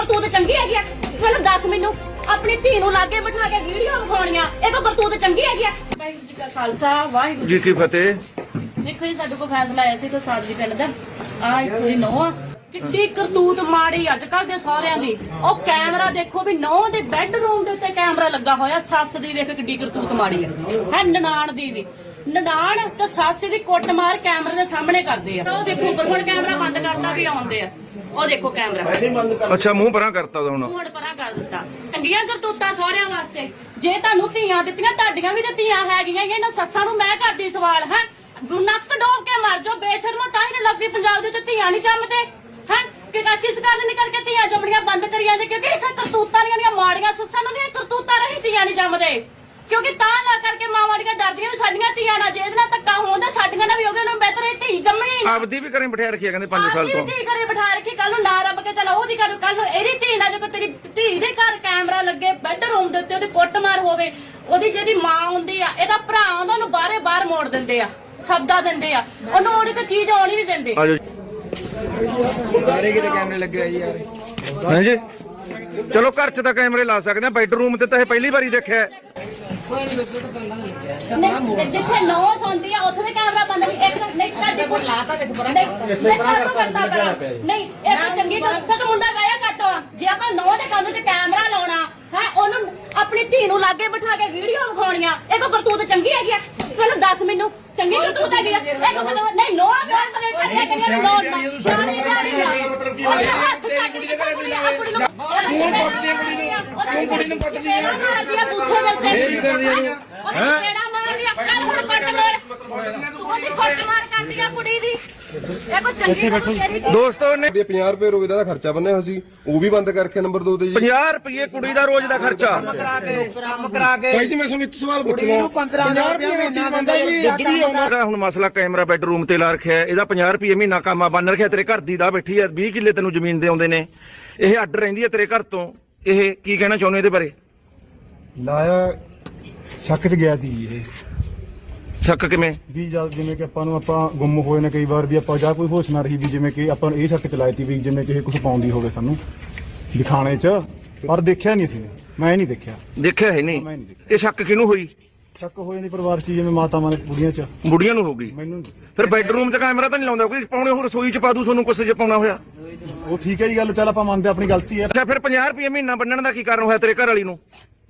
ਕਰਤੂਤ ਚੰਗੀ ਹੈਗੀ ਆ। ਮੈਨੂੰ ਦੱਸ ਮੈਨੂੰ ਆਪਣੀ ਧੀ ਨੂੰ ਲਾਗੇ ਬਿਠਾ ਕੇ ਵੀਡੀਓ ਵਿਖਾਉਣੀਆਂ ਇਹ ਕੋ ਕਰਤੂਤ ਚੰਗੀ ਹੈਗੀ ਆ। ਵਾਹਿਗੁਰੂ ਜੀ ਕਾ ਖਾਲਸਾ ਵਾਹਿਗੁਰੂ ਜੀ ਕੀ ਫਤਿਹ। ਦੇਖੋ ਜੀ ਸਾਡੇ ਕੋਲ ਫੈਸਲਾ ਆਇਆ ਸੀ ਕੋਈ ਸਾਜਰੀ ਪਿੰਡ ਦਾ। ਆ ਇੱਕ ਦੀ ਨੋਹ ਕਿੱਡੀ ਕਰਤੂਤ ਮਾੜੀ ਅੱਜ ਕੱਲ ਦੇ ਸਾਰਿਆਂ ਦੀ। ਉਹ ਕੈਮਰਾ ਦੇਖੋ ਵੀ ਨੌ ਦੇ ਬੈੱਡਰੂਮ ਦੇ ਉੱਤੇ ਕੈਮਰਾ ਲੱਗਾ ਹੋਇਆ। ਸੱਸ ਦੀ ਵੇਖ ਕਿੱਡੀ ਕਰਤੂਤ ਮਾੜੀ ਹੈ ਹੈ ਨਨਾਣ ਦੀ ਵੀ। ਨਨਾਣ ਤੇ ਸੱਸ ਦੀ ਕੁੱਟ ਮਾਰ ਕੈਮਰੇ ਦੇ ਸਾਹਮਣੇ ਕਰਦੇ ਆ। ਉਹ ਦੇਖੋ ਉੱਪਰ ਹੁਣ ਕੈਮਰਾ ਬੰਦ ਕਰਤਾ ਵੀ ਆਉਂਦੇ ਆ। ਉਹ ਦੇਖੋ ਕੈਮਰਾ। ਅੱਛਾ ਮੂੰਹ ਪਰਾਂ ਕਰਤਾ ਉਹਦਾ ਹੁਣ। ਹੁਣ ਪਰਾਂ ਕਰ ਦਿੱਤਾ। ਚੰਗੀਆਂ ਕਰਤੂਤਾਂ ਸਹੁਰਿਆਂ ਵਾਸਤੇ। ਜੇ ਤੁਹਾਨੂੰ ਧੀਆਂ ਦਿੱਤੀਆਂ ਤੁਹਾਡੀਆਂ ਵੀ ਤੇ ਧੀਆਂ ਹੈਗੀਆਂ ਹੀ ਆ, ਇਹਨਾਂ ਸੱਸਾਂ ਨੂੰ ਮੈਂ ਕਰਦੀ ਸਵਾਲ ਹੈ? ਨੱਕ ਡੋਬ ਕੇ ਮਰ ਜਾਓ ਬੇਸ਼ਰਮੋ ਤਾਂ ਹੀ ਨਹੀਂ ਲੱਗਦੀ ਪੰਜਾਬ ਦੇ ਵਿੱਚ ਧੀਆਂ ਨਹੀਂ ਜੰਮਦੇ। ਹੈ? ਕਿ ਕਾ- ਕਿਸ ਕਾਰਨ ਨਹੀਂ ਕਰਕੇ ਧੀਆਂ ਜੰਮਣੀਆਂ ਬੰਦ ਕਰੀ ਜਾਂਦੇ ਕਿਉਂਕਿ ਇਸ ਕਰਤੂਤਾਂ ਦੀਆਂ ਦੀਆਂ ਮਾੜੀਆਂ ਸੱਸਾਂ ਨੂੰ ਦੀਆਂ ਕਰਤੂਤਾਂ ਰਹੀ ਧੀਆਂ ਨਹੀਂ ਜੰਮਦੇ। ਕਿਉਂਕਿ ਤਾਂ ਲਾ ਕਰਕੇ ਮਾਵਾਂ ਦੀਆਂ ਡਰਦੀਆਂ ਵੀ ਸਾਡੀਆਂ ਧੀਆਂ ਨਾਲ ਜੇ ਇਹਦੇ ਨਾਲ ਧੱਕਾ ਹੁੰਦਾ ਸਾਡੀਆਂ ਨਾਲ ਵੀ ਹੋਗੇ ਉਹਨੂੰ ਬਿਹਤਰ ਇਹ ਧੀ ਜੰਮੀ ਹੀ ਨਾ। ਆਪਦੀ ਵੀ ਕਰੇ ਬਿਠਾ ਰੱਖਿਆ ਕਹਿੰਦੇ 5 ਸਾਲ ਤੋਂ। ਧੀ ਘਰੇ ਬਿਠਾ ਰੱਖੀ ਕੱਲ ਨੂੰ ਨਾ ਰੱਬ ਕੇ ਚਲਾ ਉਹਦੀ ਕਰ ਕੱਲ ਨੂੰ ਇਹਦੀ ਧੀ ਨਾਲ ਜੇ ਕੋਈ ਤੇਰੀ ਧੀ ਦੇ ਘਰ ਕੈਮਰਾ ਲੱਗੇ ਬੈੱਡਰੂਮ ਦੇ ਉੱਤੇ ਉਹਦੀ ਕੁੱਟਮਾਰ ਹੋਵੇ ਉਹਦੀ ਜਿਹੜੀ ਮਾਂ ਹੁੰਦੀ ਆ ਇਹਦਾ ਭਰਾ ਆਉਂਦਾ ਉਹਨੂੰ ਬਾਹਰੇ ਬਾਹਰ ਮੋੜ ਦਿੰਦੇ ਆ ਸਬਦਾ ਦਿੰਦੇ ਆ। ਉਹਨੂੰ ਉਹਦੀ ਕੋਈ ਚੀਜ਼ ਆਉਣੀ ਨਹੀਂ ਦਿੰਦੇ। ਆਜੋ ਸਾਰੇ ਕਿਤੇ ਕੈਮਰੇ ਲੱਗੇ ਹੋਏ ਜੀ ਯਾਰ। ਹਾਂਜੀ। ਚਲੋ ਘਰ 'ਚ ਤਾਂ ਕੈਮਰੇ ਲਾ ਸਕਦੇ ਆ ਬੈਡਰੂਮ ਤੇ ਤਾਂ ਇਹ ਪਹਿਲੀ ਵਾਰੀ ਦੇਖਿਆ ਹੈ। ਨਹੀਂ, ਜਿੱਥੇ ਨੌ ਸੌਂਦੀ ਆ ਉੱਥੇ ਵੀ ਕੈਮਰਾ ਬੰਦ ਨਹੀਂ ਇੱਕ ਨਹੀਂ ਤੁਹਾਡੀ ਕੋਲ ਲਾਤਾ ਦੇਖ ਪਰਾਂ ਨਹੀਂ ਮੈਂ ਕਾਹਨੂੰ ਕਰਦਾ ਪਰਾਂ ਨਹੀਂ ਇਹ ਤਾਂ ਚੰਗੀ ਗੱਲ ਫਿਰ ਤੂੰ ਮੁੰਡਾ ਗਾਇਆ ਕੱਟੋ ਜੇ ਆਪਾਂ ਨੌ ਦੇ ਕੰਨ 'ਚ ਕੈਮਰਾ ਲਾਉਣਾ ਹੈ ਉਹਨੂੰ ਆਪਣੀ ਧੀ ਨੂੰ ਲਾਗੇ ਬਿਠਾ ਕੇ ਵੀਡੀਓ ਵਿਖਾਉਣੀਆਂ ਇਹ ਕੋ ਕਰਤੂਤ ਚੰਗੀ ਮੈਨੂੰ ਦੱਸ ਮੈਨੂੰ ਚੰਗੀ ਕਰਤੂਤ ਹੈਗੀ ਆ ਇਹ ਕੋ ਕਰਤੂਤ ਨਹੀਂ ਨੌ ਬਲੇ ਕੱਟਿਆ ਕਰੀਆਂ ਨੌ ਜਾਣੀ ਜਾਣੀ। ਆ ਉਹਦੇ ਹੱਥ ਕੱਟ ਕੇ ਕੁੜੀ ਆ ਕੁੜੀ ਨੂੰ ਕੁੱਟਦੀ ਕੁੜੀ ਨੂੰ। ਕੁੜੀ ਨੂੰ ਕੁੱਟਦੀ ਆ। ਬੂਥੇ ਦੇ ਉੱਤੇ। ਨੂੰ ਉਹਨੇ ਪੇੜਾ ਮਾਰ ਲਿਆ ਕਰ ਹੁਣ ਕੱਟ ਮਾਰ। ਤੂੰ ਉਹਦੀ ਕੱਟ ਮਾਰ ਕਰਦੀ ਆ ਕੁੜੀ ਦੀ। ਇਹ ਕੋ ਚੰਗੀ ਗੱਲ ਤੇਰੀ ਧੀ ਦੋਸਤੋ ਨੇ ਦੇ 50 ਰੁਪਏ ਰੋਜ਼ ਦਾ ਖਰਚਾ ਬੰਨਿਆ ਹੋਇਆ ਸੀ ਉਹ ਵੀ ਬੰਦ ਕਰਕੇ ਨੰਬਰ 2 ਤੇ ਜੀ। 50 ਰੁਪਏ ਕੁੜੀ ਦਾ ਰੋਜ਼ ਦਾ ਖਰਚਾ। ਕੰਮ ਕਰਾ ਕੇ ਭਾਈ ਜੀ ਮੈਂ ਤੁਹਾਨੂੰ ਇੱਕ ਸਵਾਲ ਪੁੱਛਣਾ। 15000 ਰੁਪਏ ਮਹੀਨਾ ਬੰਦਾ ਜੀ ਦੁੱਧ ਵੀ ਆਉਂਦਾ ਜਿਹੜਾ ਹੁਣ ਮਸਲਾ ਕੈਮਰਾ ਬੈਡਰੂਮ ਤੇ ਲਾ ਰੱਖਿਆ ਹੈ, ਇਹਦਾ 50 ਰੁਪਏ ਮਹੀਨਾ ਕੰਮ ਬੰਨ ਰੱਖਿਆ ਤੇਰੇ ਘਰ ਦੀ ਦਾ ਬੈਠੀ ਹੈ 20 ਕਿੱਲੇ ਤੈਨੂੰ ਜ਼ਮੀਨ ਦੇ ਆਉਂਦੇ ਨੇ। ਇਹ ਅੱਡ ਰਹਿੰਦੀ ਹੈ ਤੇਰੇ ਘਰ ਤੋਂ। ਇਹ ਕੀ ਕਹਿਣਾ ਚਾਹੁੰਦੇ ਇਹਦੇ ਬਾਰੇ? ਲਾਇਆ ਸ਼ੱਕ ਚ ਗਿਆ ਦੀ ਇਹ। ਸ਼ੱਕ ਕਿਵੇਂ? ਵੀ ਜਦ ਜਿਵੇਂ ਕਿ ਆਪਾਂ ਨੂੰ ਆਪਾਂ ਗੁੰਮ ਹੋਏ ਨੇ ਕਈ ਵਾਰ ਵੀ ਆਪਾਂ ਜਾਂ ਕੋਈ ਹੋਸ਼ ਨਾ ਰਹੀ ਵੀ ਜਿਵੇਂ ਕਿ ਆਪਾਂ ਨੂੰ ਇਹ ਸ਼ੱਕ ਚਲਾਈ ਤੀ ਵੀ ਜਿਵੇਂ ਕਿ ਇਹ ਕੁਝ ਪਾਉਂਦੀ ਹੋਵੇ ਸਾਨੂੰ ਦਿਖਾਣੇ ਚ ਪਰ ਦੇਖਿਆ ਨਹੀਂ ਸੀ ਮੈਂ ਨਹੀਂ ਦੇਖਿਆ। ਦੇਖਿਆ ਹੈ ਨਹੀਂ। ਮੈਂ ਨਹੀਂ ਦੇਖਿਆ। ਇਹ ਸ਼ੱਕ ਕਿਹਨੂੰ ਹੋਈ? ਸ਼ੱਕ ਹੋ ਜਾਂਦੀ ਪਰਿਵਾਰ ਚ ਜਿਵੇਂ ਮਾਤਾਵਾਂ ਨੇ ਕੁੜੀਆਂ ਚ। ਬੁੜੀਆਂ ਨੂੰ ਹੋ ਗਈ। ਮੈਨੂੰ ਨਹੀਂ। ਫਿਰ ਬੈਡਰੂਮ 'ਚ ਕੈਮਰਾ ਤਾਂ ਨਹੀਂ ਲਾਉਂਦਾ ਕੋਈ? ਪਾਉਣੇ ਹੋਰ ਰਸੋਈ 'ਚ ਪਾ ਦੂ ਤੁਹਾਨੂੰ ਕੁਛ ਜੇ ਪਾਉਣਾ ਹੋਇਆ। ਉਹ ਠੀਕ ਹੈ ਜੀ ਗੱਲ ਚੱਲ ਆਪਾਂ ਮੰਨਦੇ ਆਪਣੀ ਗਲਤੀ ਹੈ। ਅੱਛਾ ਫਿਰ 50 ਰੁਪਏ ਮਹੀਨਾ ਬੰਨਣ ਦਾ ਕੀ ਕਾਰਨ ਹੋਇਆ ਤੇਰੇ ਘਰ ਵਾਲੀ ਨੂੰ?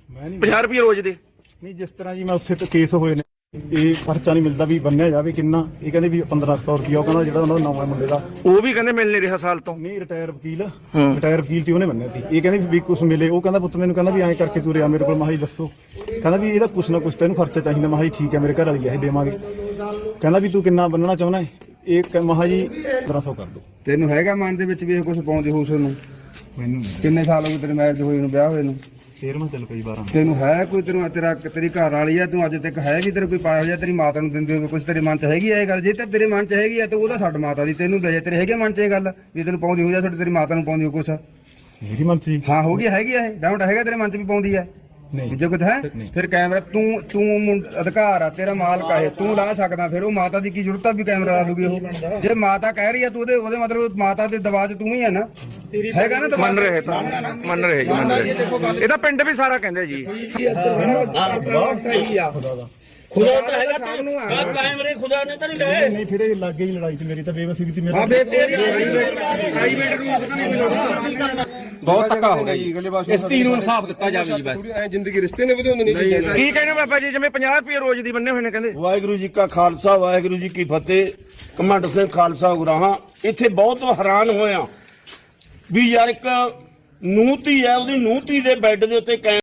ਮੈਂ ਨਹੀਂ 50 ਰੁਪਏ ਰੋਜ਼ ਦੇ। ਨਹੀਂ ਜਿਸ ਤਰ੍ਹਾਂ ਜੀ ਮੈਂ ਉੱਥੇ ਤੇ ਕੇਸ ਹੋਏ ਨੇ। ਇਹ ਖਰਚਾ ਨਹੀਂ ਮਿਲਦਾ ਵੀ ਬੰਨਿਆ ਜਾਵੇ ਕਿੰਨਾ। ਇਹ ਕਹਿੰਦੇ ਵੀ 1500 ਰੁਪਿਆ ਉਹ ਕਹਿੰਦਾ ਜਿਹੜਾ ਉਹਨਾਂ ਦਾ ਨਵਾਂ ਮੁੰਡੇ ਦਾ। ਉਹ ਵੀ ਕਹਿੰਦੇ ਮਿਲ ਨਹੀਂ ਰਿਹਾ ਸਾਲ ਤੋਂ। ਨਹੀਂ ਰਿਟਾਇਰ ਵਕੀਲ। ਰਿਟਾਇਰ ਵਕੀਲ ਤੇ ਉਹਨੇ ਬੰਨਿਆ ਸੀ। ਇਹ ਕਹਿੰਦੇ ਵੀ ਕੁਝ ਮਿਲੇ। ਉਹ ਕਹਿੰਦਾ ਪੁੱਤ ਮੈਨੂੰ ਕਹਿੰਦਾ ਵੀ ਐਂ ਕਰਕੇ ਤੂੰ ਰਿਆ ਮੇਰੇ ਕੋਲ। ਮਾਹੀ ਦੱਸੋ। ਕਹਿੰਦਾ ਵੀ ਇਹਦਾ ਕੁਛ ਨਾ ਕੁਛ ਤੈਨੂੰ ਖਰਚਾ ਚਾਹੀਦਾ। ਮਾਹੀ ਠੀਕ ਹੈ ਮੇਰੇ ਘਰ ਵਾਲੀ ਆ ਇਹ ਦੇਵਾਂਗੇ। ਕਹਿੰਦਾ ਵੀ ਤੂੰ ਕਿੰਨਾ ਬੰਨਣਾ ਚਾਹੁੰਦਾ ਹੈ? ਇਹ ਮਹਾ ਜੀ 1500 ਕਰ ਦੋ। ਤੈਨੂੰ ਹੈਗਾ ਮਨ ਦੇ ਵਿੱਚ ਵੀ ਇਹ ਕੁਝ ਪਾਉਂਦੇ ਹੋ ਉਸ ਨੂੰ ਮੈਨੂੰ ਕਿੰਨੇ ਸਾਲ ਹੋ ਗਏ ਤੇਰੇ ਮੈਰਿਜ ਹੋਏ ਨੂੰ ਵਿਆਹ ਹੋਏ ਨੂੰ? ਫੇਰ ਮੈਂ ਚੱਲ ਕਈ ਵਾਰ ਤੈਨੂੰ ਹੈ ਕੋਈ ਤੈਨੂੰ ਤੇਰਾ ਤੇਰੀ ਘਰ ਵਾਲੀ ਆ ਤੂੰ ਅੱਜ ਤੱਕ ਹੈ ਵੀ ਤੇਰੇ ਕੋਈ ਪਾਇਆ ਹੋਇਆ ਤੇਰੀ ਮਾਤਾ ਨੂੰ ਦਿੰਦੇ ਹੋਵੇ ਕੁਝ ਤੇਰੇ ਮਨ 'ਚ ਹੈਗੀ ਆ ਇਹ ਗੱਲ? ਜੇ ਤਾਂ ਤੇਰੇ ਮਨ 'ਚ ਹੈਗੀ ਆ ਤੇ ਉਹਦਾ ਛੱਡ ਮਾਤਾ ਦੀ ਤੈਨੂੰ ਦੇ ਤੇਰੇ ਹੈਗੇ ਮਨ 'ਚ ਇਹ ਗੱਲ? ਵੀ ਤੈਨੂੰ ਪਾਉਂਦੀ ਹੋ ਜਾਂ ਤੁਹਾਡੀ ਤੇਰੀ ਮਾਤਾ ਨੂੰ ਪਾਉਂਦੀ ਹੋ ਕੁਛ? ਮੇਰੀ ਮਨ ਸੀ ਹਾਂ ਹੋ ਗਈ ਹੈਗੀ ਆ ਇਹ? ਡਾਊਟ ਹੈਗਾ ਤੇਰੇ ਮਨ 'ਚ ਵੀ ਪਾਉਂਦੀ ਆ? ਨਹੀਂ। ਜੇ ਕੁਝ ਹੈ। ਫਿਰ ਕੈਮਰਾ ਤੂੰ ਤੂੰ ਮੁੰ- ਅਧਿਕਾਰ ਆ ਤੇਰਾ ਮਾਲਕ ਆ ਇਹ। ਤੂੰ ਲਾ ਸਕਦਾ ਫਿਰ ਉਹ ਮਾਤਾ ਦੀ ਕੀ ਜ਼ਰੂਰਤ ਆ ਵੀ ਕੈਮਰਾ ਲਾ ਦੂਗੀ ਉਹ? ਜੇ ਮਾਤਾ ਕਹਿ ਰਹੀ ਆ ਤੂੰ ਉਹਦੇ ਉਹਦੇ ਮਤਲਬ ਮਾਤਾ ਦੇ ਦਬਾਅ 'ਚ ਤੂੰ ਹੀ ਆ ਨਾ। ਹੈਗਾ ਨਾ ਦਬਾਅ? ਮੰਨ ਰਹੇ ਤਾਂ ਮੰਨ ਰਹੇ। ਜੀ ਮੰਨ ਰਹੇ। ਇਹਦਾ ਪਿੰਡ ਵੀ ਸਾਰਾ ਕਹਿੰਦੇ ਜੀ। ਖੁਦਾ ਤਾਂ ਹੈਗਾ ਸਭ ਨੂੰ ਆ ਨਹੀਂ ਫਿਰ ਇਹ ਲੱਗੇ ਹੀ ਲੜਾਈ ਤੇ ਮੇਰੀ ਤਾਂ ਬੇਵਸੀ ਵੀ ਤੀ ਆ ਮੇਰੀ ਬੇ ਤੇਰੀ ਬਹੁਤ ਧੱਕਾ ਹੋ ਗਿਆ ਜੀ। ਇਸ ਧੀ ਨੂੰ ਇਨਸਾਫ ਦਿੱਤਾ ਜਾਵੇ ਜੀ ਬਸ। ਐ ਜ਼ਿੰਦਗੀ ਰਿਸ਼ਤੇ ਨੇ ਵਧਾਉਂਦੇ ਨਹੀਂ ਜੀ ਕੀ ਕਹਿੰਦੇ ਬਾਬਾ ਜੀ ਜਿਵੇਂ 50 ਰੁਪਏ ਰੋਜ਼ ਦੀ ਬੰਨੇ ਹੋਏ ਨੇ ਕਹਿੰਦੇ। ਵਾਹਿਗੁਰੂ ਜੀ ਕਾ ਖਾਲਸਾ ਵਾਹਿਗੁਰੂ ਜੀ ਕੀ ਫਤਿਹ। ਕਮੰਡ ਸਿੰਘ ਖਾਲਸਾ ਉਗਰਾਹਾਂ। ਇੱਥੇ ਬਹੁਤ ਹੈਰਾਨ ਹੋਇਆ ਵੀ ਯਾਰ ਇੱਕ ਨੂੰਤੀ ਹੈ ਉਹਦੀ ਨੂੰਤੀ ਦੇ ਬੈੱਡ ਦੇ ਉੱਤੇ ਕੈਮ